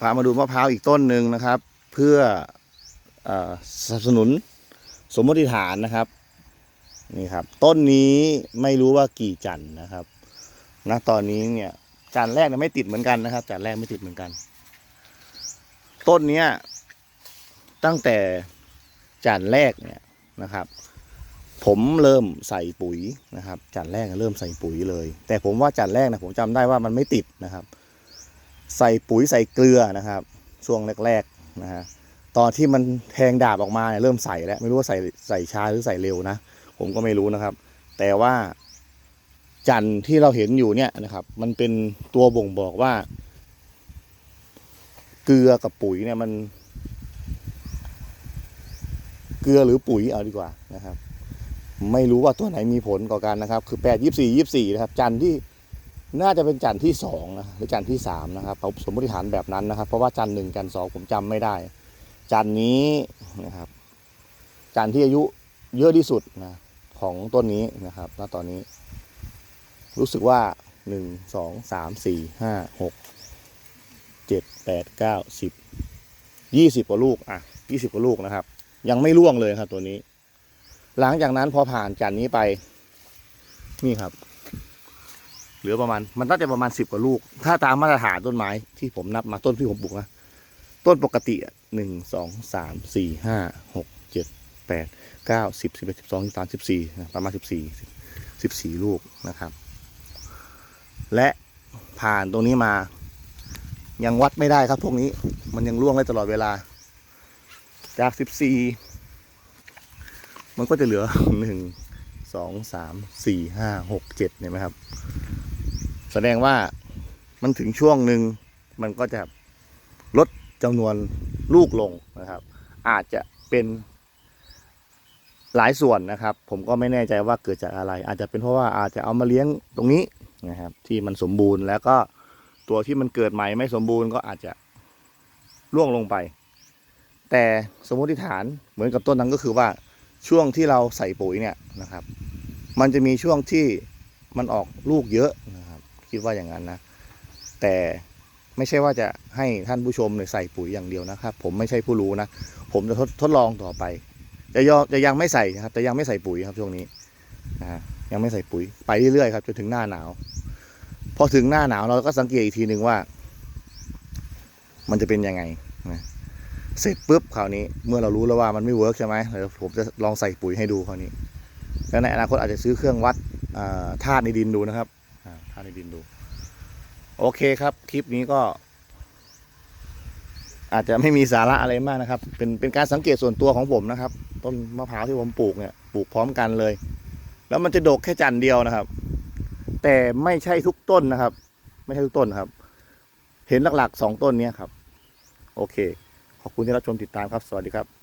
พามาดูมะพร้าวอีกต้นหนึ่งนะครับ เพื่ออสนับสนุนสมมติฐานนะครับนี่ครับ ต้นนี้ไม่รู้ว่ากี่จันนะครับณตอนนี้เนี่ยจันแรกเนี่ยไม่ติดเหมือนกันนะครับจันแรกไม่ติดเหมือนกัน ต้นเนี้ยตั้งแต่จันแรกเนี่ยนะครับ ผมเริ่มใส่ปุ๋ยนะครับจันแรกเริ่มใส่ปุ๋ยเลย แต่ผมว่าจันแรกนะผมจำได้ว่ามันไม่ติดนะครับ ใส่ปุ๋ยใส่เกลือนะครับ ช่วงแรกๆนะฮะตอนที่มันแทงดาบออกมาเนี่ยเริ่มใส่แล้ว ไม่รู้ว่าใส่ใส่ช้าหรือใส่เร็วนะ ผมก็ไม่รู้นะครับ แต่ว่าจันที่เราเห็นอยู่เนี่ยนะครับ มันเป็นตัวบ่งบอกว่า เกลือกับปุ๋ยเนี่ยมัน เกลือหรือปุ๋ยเอาดีกว่านะครับ ไม่รู้ว่าตัวไหนมีผลก่อกันนะครับ คือแปดยี่สี่ยี่สี่นะครับ จันที่ น่าจะเป็นจันทร์ที่สองนะหรือจันทร์ที่สามนะครับผมสมมติฐานแบบนั้นนะครับ เพราะว่าจันทร์หนึ่งจันทร์สองผมจำไม่ได้ จันทร์นี้นะครับ จันทร์ที่อายุเยอะที่สุดนะของต้นนี้นะครับณตอนนี้ รู้สึกว่าหนึ่งสองสามสี่ห้าหกเจ็ดแปดเก้าสิบยี่สิบกว่าลูกอะยี่สิบกว่าลูกนะครับ ยังไม่ร่วงเลยครับตัวนี้ หลังจากนั้นพอผ่านจันทร์นี้ไป นี่ครับ ลือประมาณมันน่าจะประมาณสิบกว่าลูก ถ้าตามมาตรฐานต้นไม้ที่ผมนับมาต้นที่ผมปลูกนะต้นปกติหนึ่งสองสามสี่ห้าหกเจ็ดแปดเก้าสิบสิบเอ็ดสิบสองสิบสามสิบสี่ประมาณสิบสี่สิบสี่ลูกนะครับ และผ่านตรงนี้มา ยังวัดไม่ได้ครับพวกนี้มันยังร่วงได้ตลอดเวลา จากสิบสี่มันก็จะเหลือหนึ่งสองสามสี่ห้าหกเจ็ดเห็นไหมครับ แสดงว่ามันถึงช่วงหนึ่งมันก็จะลดจำนวนลูกลงนะครับ อาจจะเป็นหลายส่วนนะครับ ผมก็ไม่แน่ใจว่าเกิดจากอะไร อาจจะเป็นเพราะว่าอาจจะเอามาเลี้ยงตรงนี้นะครับ ที่มันสมบูรณ์แล้วก็ตัวที่มันเกิดใหม่ไม่สมบูรณ์ก็อาจจะร่วงลงไป แต่สมมติฐานเหมือนกับต้นนั้นก็คือว่าช่วงที่เราใส่ปุ๋ยเนี่ยนะครับ มันจะมีช่วงที่มันออกลูกเยอะนะ คิดว่าอย่างนั้นนะ แต่ไม่ใช่ว่าจะให้ท่านผู้ชมเนี่ยใส่ปุ๋ยอย่างเดียวนะครับ ผมไม่ใช่ผู้รู้นะ ผมจะทดทดลองต่อไป จะยอจะยังไม่ใส่นะครับ แต่ยังไม่ใส่ปุ๋ยครับช่วงนี้นะยังไม่ใส่ปุ๋ย ไปเรื่อยๆครับจนถึงหน้าหนาว พอถึงหน้าหนาวเราก็สังเกตอีกทีหนึ่งว่า มันจะเป็นยังไงนะเสร็จปุ๊บคราวนี้เมื่อเรารู้แล้วว่ามันไม่เวิร์กใช่ไหมเดี๋ยวผมจะลองใส่ปุ๋ยให้ดูคราวนี้แล้วในอนาคตอาจจะซื้อเครื่องวัดธาตุในดินดูนะครับ อ่าในดินดู โอเคครับ คลิปนี้ก็ อาจจะไม่มีสาระอะไรมากนะครับ เป็นเป็นการสังเกตส่วนตัวของผมนะครับ ต้นมะพร้าวที่ผมปลูกเนี่ยปลูกพร้อมกันเลย แล้วมันจะดกแค่จันเดียวนะครับ แต่ไม่ใช่ทุกต้นนะครับ ไม่ใช่ทุกต้นครับ เห็นหลักๆสองต้นเนี้ยครับ โอเค ขอบคุณที่รับชมติดตามครับ สวัสดีครับ